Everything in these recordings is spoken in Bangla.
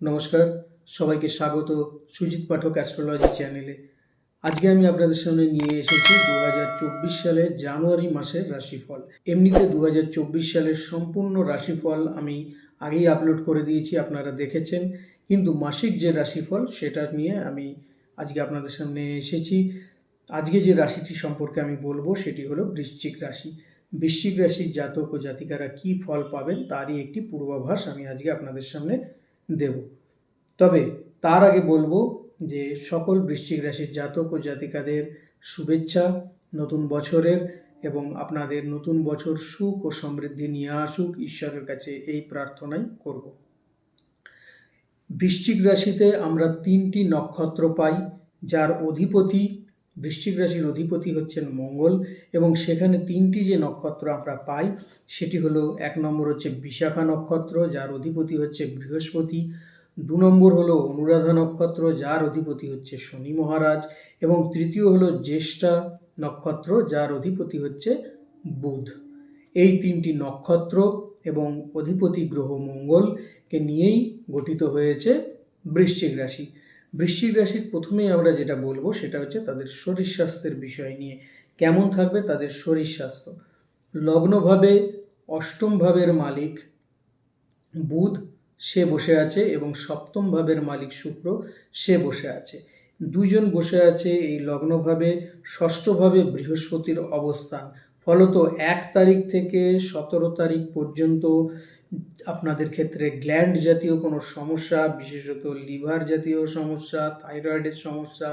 নমস্কার, সবাইকে স্বাগত সুজিত পাঠক অ্যাস্ট্রোলজি চ্যানেলে আজকে আমি আপনাদের সামনে নিয়ে এসেছি দু সালের জানুয়ারি মাসের রাশিফল। এমনিতে দু হাজার চব্বিশ সালের সম্পূর্ণ রাশিফল আমি আগেই আপলোড করে দিয়েছি, আপনারা দেখেছেন। কিন্তু মাসিক যে রাশিফল, সেটা নিয়ে আমি আজকে আপনাদের সামনে এসেছি। আজকে যে রাশিটি সম্পর্কে আমি বলব, সেটি হলো বৃশ্চিক রাশি। বৃশ্চিক রাশির জাতক ও জাতিকারা কী ফল পাবেন, তারই একটি পূর্বাভাস আমি আজকে আপনাদের সামনে দেব। তবে তার আগে বলব যে সকল বৃশ্চিক রাশির জাতক ও জাতিকাদের শুভেচ্ছা, নতুন বছরের এবং আপনাদের নতুন বছর সুখ ও সমৃদ্ধি নিয়ে আসুক ঈশ্বরের কাছে এই প্রার্থনাই করব। বৃশ্চিক রাশিতে আমরা তিনটি নক্ষত্র পাই, যার অধিপতি বৃশ্চিক রাশির অধিপতি হচ্ছেন মঙ্গল এবং সেখানে তিনটি যে নক্ষত্র আমরা পাই, সেটি হলো এক নম্বর হচ্ছে বিশাখা নক্ষত্র, যার অধিপতি হচ্ছে বৃহস্পতি। দু নম্বর হলো অনুরাধা নক্ষত্র, যার অধিপতি হচ্ছে শনি মহারাজ। এবং তৃতীয় হলো জ্যেষ্ঠা নক্ষত্র, যার অধিপতি হচ্ছে বুধ। এই তিনটি নক্ষত্র এবং অধিপতি গ্রহ মঙ্গলকে নিয়েই গঠিত হয়েছে বৃশ্চিক রাশি। বৃশ্চিক রাশির প্রথমেই আমরা যেটা বলব সেটা হচ্ছে তাদের শরীর স্বাস্থ্যের বিষয় নিয়ে। কেমন থাকবে তাদের শরীর স্বাস্থ্য? লগ্নভাবে অষ্টম ভাবের মালিক বুধ, সে বসে আছে এবং সপ্তম ভাবের মালিক শুক্র, সে বসে আছে। দুজন বসে আছে এই লগ্নভাবে, ষষ্ঠভাবে বৃহস্পতির অবস্থান। ফলত এক তারিখ থেকে সতেরো তারিখ পর্যন্ত আপনাদের ক্ষেত্রে গ্ল্যান্ড জাতীয় কোনো সমস্যা, বিশেষত লিভার জাতীয় সমস্যা থাইরয়েডের সমস্যা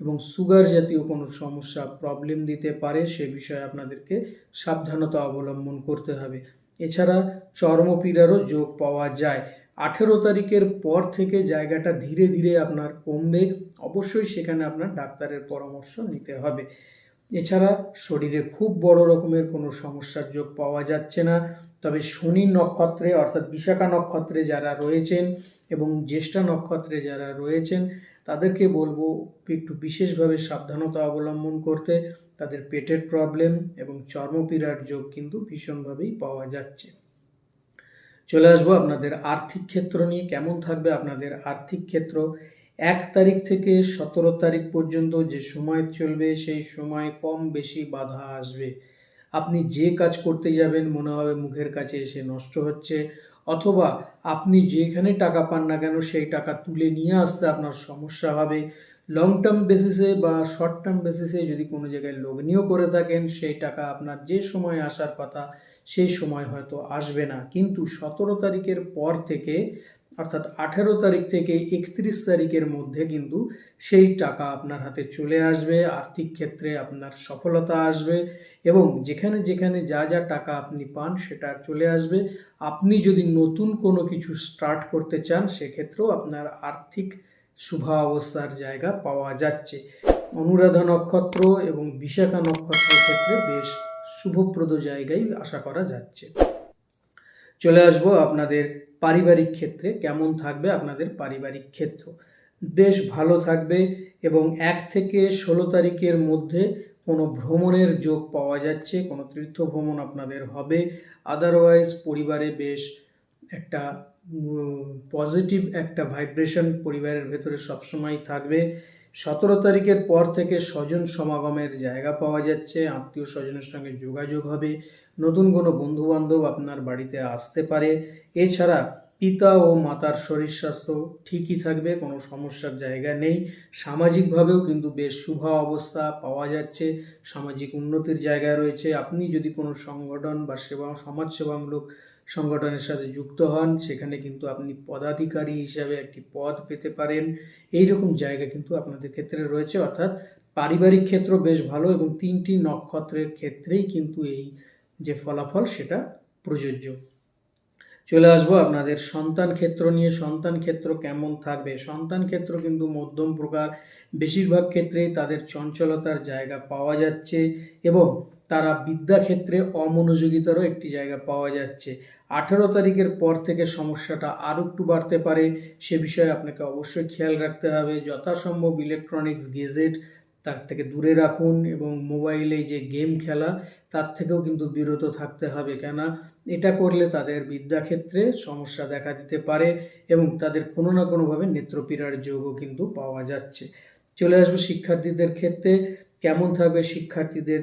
এবং সুগার জাতীয় কোনো সমস্যা প্রবলেম দিতে পারে, সে বিষয়ে আপনাদেরকে সাবধানতা অবলম্বন করতে হবে। এছাড়া চর্মপীড়ারও যোগ পাওয়া যায়। আঠেরো তারিখের পর থেকে জায়গাটা ধীরে ধীরে আপনার কমবে। অবশ্যই সেখানে আপনার ডাক্তারের পরামর্শ নিতে হবে। এছাড়া শরীরে খুব বড় রকমের কোনো সমস্যার যোগ পাওয়া যাচ্ছে না। তবে শনি নক্ষত্রে অর্থাৎ বিশাখা নক্ষত্রে যারা রয়েছেন এবং জ্যেষ্ঠা নক্ষত্রে যারা রয়েছেন, তাদেরকে বলব একটু বিশেষভাবে সাবধানতা অবলম্বন করতে। তাদের পেটের প্রবলেম এবং চর্মপীড়ার যোগ কিন্তু ভীষণভাবেই পাওয়া যাচ্ছে। চলে আসব আপনাদের আর্থিক ক্ষেত্র নিয়ে। কেমন থাকবে আপনাদের আর্থিক ক্ষেত্র? এক তারিখ থেকে সতেরো তারিখ পর্যন্ত যে সময় চলবে, সেই সময় কম বেশি বাধা আসবে। আপনি যে কাজ করতে যাবেন মনে হবে মুখের কাছে এসে নষ্ট হচ্ছে, অথবা আপনি যেখানে টাকা পান না কেন সেই টাকা তুলে নিয়ে আসতে আপনার সমস্যা হবে। লং টার্ম বেসিসে বা শর্ট টার্ম বেসিসে যদি কোনো জায়গায় লগ্নিও করে থাকেন, সেই টাকা আপনার যে সময় আসার কথা, সেই সময় হয়তো আসবে না। কিন্তু সতেরো তারিখের পর থেকে অর্থাৎ আঠেরো তারিখ থেকে একত্রিশ তারিখের মধ্যে কিন্তু সেই টাকা আপনার হাতে চলে আসবে, আর্থিক ক্ষেত্রে আপনার সফলতা আসবে এবং যেখানে যেখানে যা যা টাকা আপনি পান সেটা চলে আসবে। আপনি যদি নতুন কোনো কিছু স্টার্ট করতে চান, সেক্ষেত্রেও আপনার আর্থিক শুভা অবস্থার জায়গা পাওয়া যাচ্ছে। অনুরাধা নক্ষত্র এবং বিশাখা নক্ষত্রের ক্ষেত্রে বেশ শুভপ্রদ জায়গায় আশা করা যাচ্ছে। চলে আসব আপনাদের পারিবারিক ক্ষেত্রে কেমন থাকবে আপনাদের পারিবারিক ক্ষেত্র? বেশ ভালো থাকবে এবং এক থেকে ষোলো তারিখের মধ্যে কোনো ভ্রমণের যোগ পাওয়া যাচ্ছে, কোনো তীর্থ ভ্রমণ আপনাদের হবে। আদারওয়াইজ পরিবারে বেশ একটা পজিটিভ একটা ভাইব্রেশন পরিবারের ভেতরে সবসময় থাকবে। সতেরো তারিখের পর থেকে স্বজন সমাগমের জায়গা পাওয়া যাচ্ছে, আত্মীয় স্বজনের সঙ্গে যোগাযোগ হবে। নতুন কোনো বন্ধুবান্ধব আপনার বাড়িতে আসতে পারে। এছাড়া পিতা ও মাতার শরীর স্বাস্থ্য ঠিকই থাকবে, কোনো সমস্যার জায়গা নেই। সামাজিকভাবেও কিন্তু বেশ শুভ অবস্থা পাওয়া যাচ্ছে। সামাজিক উন্নতির জায়গায় রয়েছে। আপনি যদি কোনো সংগঠন বা সেবা, সমাজসেবামূলক সংগঠনের সাথে যুক্ত হন, সেখানে কিন্তু আপনি পদাধিকারী হিসাবে একটি পদ পেতে পারেন। এই রকম জায়গা কিন্তু আপনাদের ক্ষেত্রে রয়েছে। অর্থাৎ পারিবারিক ক্ষেত্র বেশ ভালো এবং তিনটি নক্ষত্রের ক্ষেত্রেই কিন্তু এই যে ফলাফল সেটা প্রযোজ্য। চলে আসব আপনাদের সন্তান ক্ষেত্র নিয়ে। সন্তান ক্ষেত্র কেমন থাকবে? সন্তান ক্ষেত্র কিন্তু মধ্যম প্রকার। বেশিরভাগ ক্ষেত্রেই তাদের চঞ্চলতার জায়গা পাওয়া যাচ্ছে এবং তারা বিদ্যাক্ষেত্রে অমনোযোগিতারও একটি জায়গা পাওয়া যাচ্ছে। আঠেরো তারিখের পর থেকে সমস্যাটা আরও একটু বাড়তে পারে। সে বিষয়ে আপনাকে অবশ্যই খেয়াল রাখতে হবে। যথাসম্ভব ইলেকট্রনিক্স গেজেট তার থেকে দূরে রাখুন এবং মোবাইলে যে গেম খেলা, তার থেকেও কিন্তু বিরত থাকতে হবে। কেন এটা করলে তাদের বিদ্যাক্ষেত্রে সমস্যা দেখা দিতে পারে এবং তাদের কোনো না কোনোভাবে নেত্রপীড়ার যোগও কিন্তু পাওয়া যাচ্ছে। চলে আসব শিক্ষার্থীদের ক্ষেত্রে। কেমন থাকবে শিক্ষার্থীদের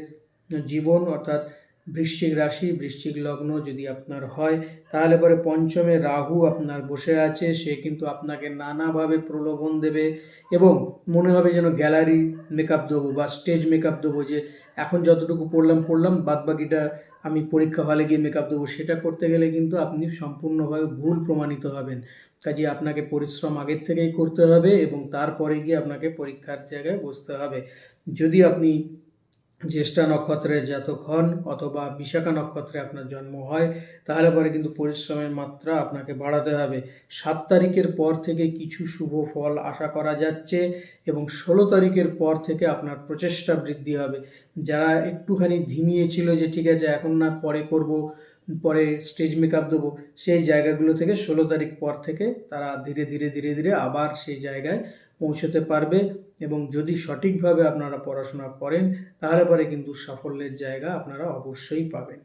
জীবন? অর্থাৎ বৃশ্চিক রাশি, বৃশ্চিক লগ্ন যদি আপনার হয়, তাহলে পরে পঞ্চমে রাহু আপনার বসে আছে, সে কিন্তু আপনাকে নানাভাবে প্রলোভন দেবে এবং মনে হবে যেন গ্যালারি মেকআপ দেবো বা স্টেজ মেকআপ দেবো যে এখন যতটুকু পড়লাম পড়লাম, বাদবাকিটা আমি পরীক্ষা হলে গিয়ে মেকআপ দেবো। সেটা করতে গেলে কিন্তু আপনি সম্পূর্ণভাবে ভুল প্রমাণিত হবেন। কাজে আপনাকে পরিশ্রম আগের থেকেই করতে হবে এবং তারপরে গিয়ে আপনাকে পরীক্ষার জায়গায় বসতে হবে। যদি আপনি জ্যেষ্ঠা নক্ষত্রের জাতক হন অথবা বিশাখা নক্ষত্রে আপনার জন্ম হয়, তাহলে পরে কিন্তু পরিশ্রমের মাত্রা আপনাকে বাড়াতে হবে। সাত তারিখের পর থেকে কিছু শুভ ফল আশা করা যাচ্ছে এবং ষোলো তারিখের পর থেকে আপনার প্রচেষ্টা বৃদ্ধি হবে। যারা একটুখানি ধিমিয়ে ছিল যে ঠিক আছে, এখন না পরে করব, পরে স্টেজ মেকআপ দেবো, সেই জায়গাগুলো থেকে ষোলো তারিখ পর থেকে তারা ধীরে ধীরে ধীরে ধীরে আবার সেই জায়গায় পৌঁছতে পারবে এবং যদি সঠিকভাবে আপনারা পড়াশোনা করেন, তাহলে পরে কিন্তু সাফল্যের জায়গা আপনারা অবশ্যই পাবেন।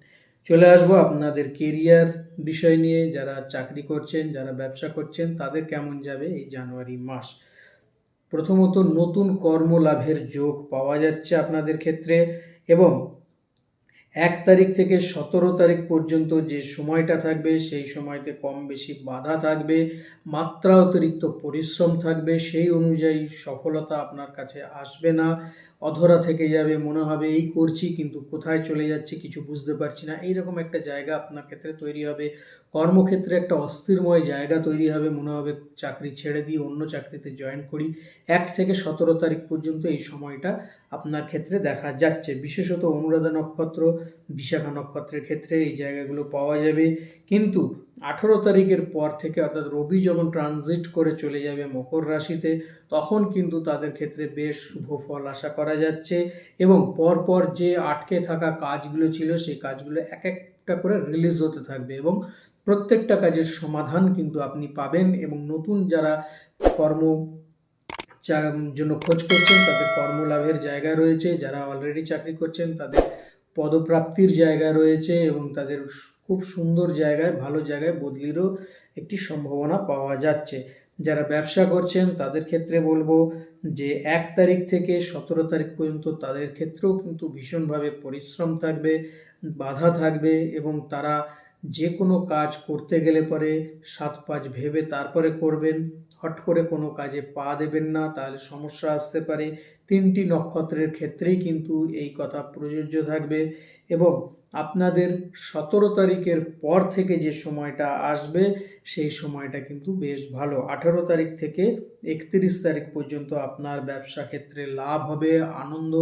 চলে আসব আপনাদের কেরিয়ার বিষয় নিয়ে। যারা চাকরি করছেন, যারা ব্যবসা করছেন, তাদের কেমন যাবে এই জানুয়ারি মাস? প্রথমত নতুন কর্মলাভের যোগ পাওয়া যাচ্ছে আপনাদের ক্ষেত্রে এবং এক তারিখ থেকে সতেরো তারিখ পর্যন্ত যে সময়টা থাকবে, সেই সময়তে কম বেশি বাধা থাকবে মাত্রা অতিরিক্ত পরিশ্রম থাকবে, সেই অনুযায়ী সফলতা আপনার কাছে আসবে না। অধরা থেকে যাবে, মনে হবে এই করছি কিন্তু কোথায় চলে যাচ্ছে কিছু বুঝতে পারছি না। এইরকম একটা জায়গা আপনার ক্ষেত্রে তৈরি হবে। কর্মক্ষেত্রে একটা অস্থিরময় জায়গা তৈরি হবে, মনে হবে চাকরি ছেড়ে দিয়ে অন্য চাকরিতে জয়েন করি। এক থেকে সতেরো তারিখ পর্যন্ত এই সময়টা আপনার ক্ষেত্রে দেখা যাচ্ছে। বিশেষত অনুরাধা নক্ষত্র, বিশাখা নক্ষত্রের ক্ষেত্রে এই জায়গাগুলো পাওয়া যাবে। কিন্তু আঠেরো তারিখের পর থেকে অর্থাৎ রবি যখন ট্রানজিট করে চলে যাবে মকর রাশিতে, তখন কিন্তু তাদের ক্ষেত্রে বেশ শুভ ফল আশা করা যাচ্ছে এবং পরপর যে আটকে থাকা কাজগুলো ছিল, সেই কাজগুলো এক একটা করে রিলিজ হতে থাকবে এবং প্রত্যেকটা কাজের সমাধান কিন্তু আপনি পাবেন এবং নতুন যারা কর্ম জন্য খোঁজ করছেন, তাদের কর্মলাভের জায়গা রয়েছে। যারা অলরেডি চাকরি করছেন, তাদের পদপ্রাপ্তির জায়গা রয়েছে এবং তাদের খুব সুন্দর জায়গায়, ভালো জায়গায় বদলিরও একটি সম্ভাবনা পাওয়া যাচ্ছে। যারা ব্যবসা করছেন, তাদের ক্ষেত্রে বলব যে, এক তারিখ থেকে সতেরো তারিখ পর্যন্ত তাদের ক্ষেত্রেও কিন্তু ভীষণভাবে পরিশ্রম থাকবে, বাধা থাকবে এবং তারা যে কোনো কাজ করতে গেলে পরে সাত পাঁচ ভেবে তারপরে করবেন। হট করে কোনো কাজে পা দেবেন না, তাহলে সমস্যা আসতে পারে। তিনটি নক্ষত্রের ক্ষেত্রেই কিন্তু এই কথা প্রযোজ্য থাকবে এবং আপনাদের সতেরো তারিখের পর থেকে যে সময়টা আসবে, সেই সময়টা কিন্তু বেশ ভালো। আঠারো তারিখ থেকে একত্রিশ তারিখ পর্যন্ত আপনার ব্যবসা ক্ষেত্রে লাভ হবে, আনন্দ,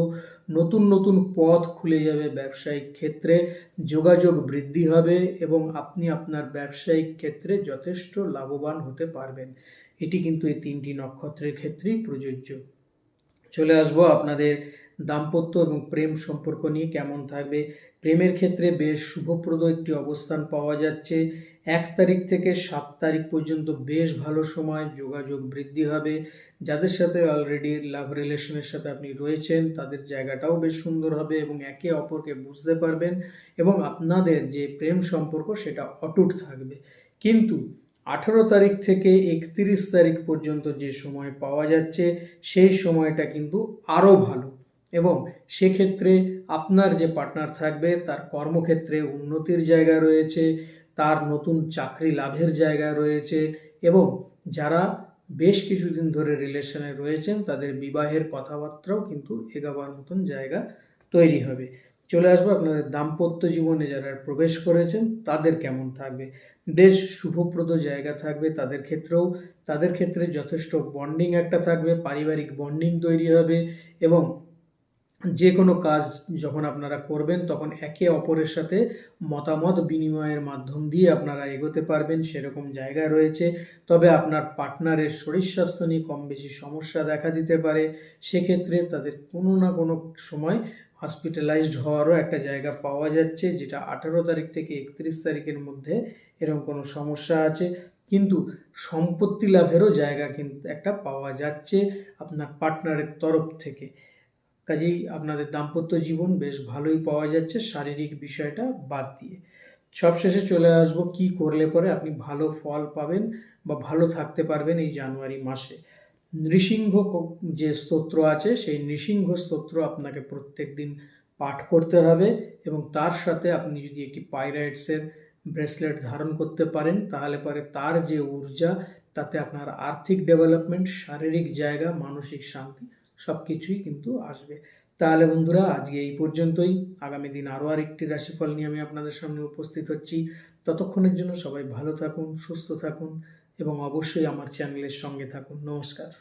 নতুন নতুন পথ খুলে যাবে ব্যবসায়িক ক্ষেত্রে, যোগাযোগ বৃদ্ধি হবে এবং আপনি আপনার ব্যবসায়িক ক্ষেত্রে যথেষ্ট লাভবান হতে পারবেন। এটি কিন্তু এই তিনটি নক্ষত্রের ক্ষেত্রেই প্রযোজ্য। চলে আসব আপনাদের দাম্পত্য এবং প্রেম সম্পর্ক নিয়ে কেমন থাকবে? প্রেমের ক্ষেত্রে বেশ শুভপ্রদ একটি অবস্থান পাওয়া যাচ্ছে। এক তারিখ থেকে সাত তারিখ পর্যন্ত বেশ ভালো সময়, যোগাযোগ বৃদ্ধি হবে। যাদের সাথে অলরেডি লাভ রিলেশনের সাথে আপনি রয়েছেন, তাদের জায়গাটাও বেশ সুন্দর হবে এবং একে অপরকে বুঝতে পারবেন এবং আপনাদের যে প্রেম সম্পর্ক, সেটা অটুট থাকবে। কিন্তু আঠেরো তারিখ থেকে একত্রিশ তারিখ পর্যন্ত যে সময় পাওয়া যাচ্ছে, সেই সময়টা কিন্তু আরও ভালো। এবং সেক্ষেত্রে আপনার যে পার্টনার থাকবে, তার কর্মক্ষেত্রে উন্নতির জায়গা রয়েছে, তার নতুন চাকরি লাভের জায়গা রয়েছে এবং যারা বেশ কিছুদিন ধরে রিলেশনে রয়েছেন, তাদের বিবাহের কথাবার্তাও কিন্তু এগাবার মতন জায়গা তৈরি হবে। চলে আসব আপনাদের দাম্পত্য জীবনে যারা প্রবেশ করেছেন, তাদের কেমন থাকবে? বেশ শুভপ্রদ জায়গা থাকবে তাদের ক্ষেত্রেও। তাদের ক্ষেত্রে যথেষ্ট বন্ডিং একটা থাকবে, পারিবারিক বন্ডিং তৈরি হবে এবং যে কোনো কাজ যখন আপনারা করবেন, তখন একে অপরের সাথে মতামত বিনিময়ের মাধ্যম দিয়ে আপনারা এগোতে পারবেন, সেরকম জায়গা রয়েছে। তবে আপনার পার্টনারের শরীর স্বাস্থ্য নিয়ে কম বেশি সমস্যা দেখা দিতে পারে। সেক্ষেত্রে তাদের কোনো না কোনো সময় হসপিটালাইজড হওয়ারও একটা জায়গা পাওয়া যাচ্ছে, যেটা আঠারো তারিখ থেকে একত্রিশ তারিখের মধ্যে এরকম কোনো সমস্যা আছে। কিন্তু সম্পত্তি লাভেরও জায়গা কিন্তু একটা পাওয়া যাচ্ছে আপনার পার্টনারের তরফ থেকে। কাজেই আপনাদের দাম্পত্য জীবন বেশ ভালোই পাওয়া যাচ্ছে, শারীরিক বিষয়টা বাদ দিয়ে। সবশেষে চলে আসব, কি করলে পরে আপনি ভালো ফল পাবেন বা ভালো থাকতে পারবেন এই জানুয়ারি মাসে? নৃসিংহ যে স্তোত্র আছে, সেই নৃসিংহ স্তোত্র আপনাকে প্রত্যেক দিন পাঠ করতে হবে এবং তার সাথে আপনি যদি একটি পাইরাইটসের ব্রেসলেট ধারণ করতে পারেন, তাহলে পরে তার যে ঊর্জা, তাতে আপনার আর্থিক ডেভেলপমেন্ট, শারীরিক জায়গা, মানসিক শান্তি সব কিছুই কিন্তু আসবে। তাহলে বন্ধুরা, আজকে এই পর্যন্তই। আগামী দিন আরও আরেকটি রাশিফল নিয়ে আমি আপনাদের সামনে উপস্থিত হচ্ছি। ততক্ষণের জন্য সবাই ভালো থাকুন, সুস্থ থাকুন এবং অবশ্যই আমার চ্যানেলের সঙ্গে থাকুন। নমস্কার।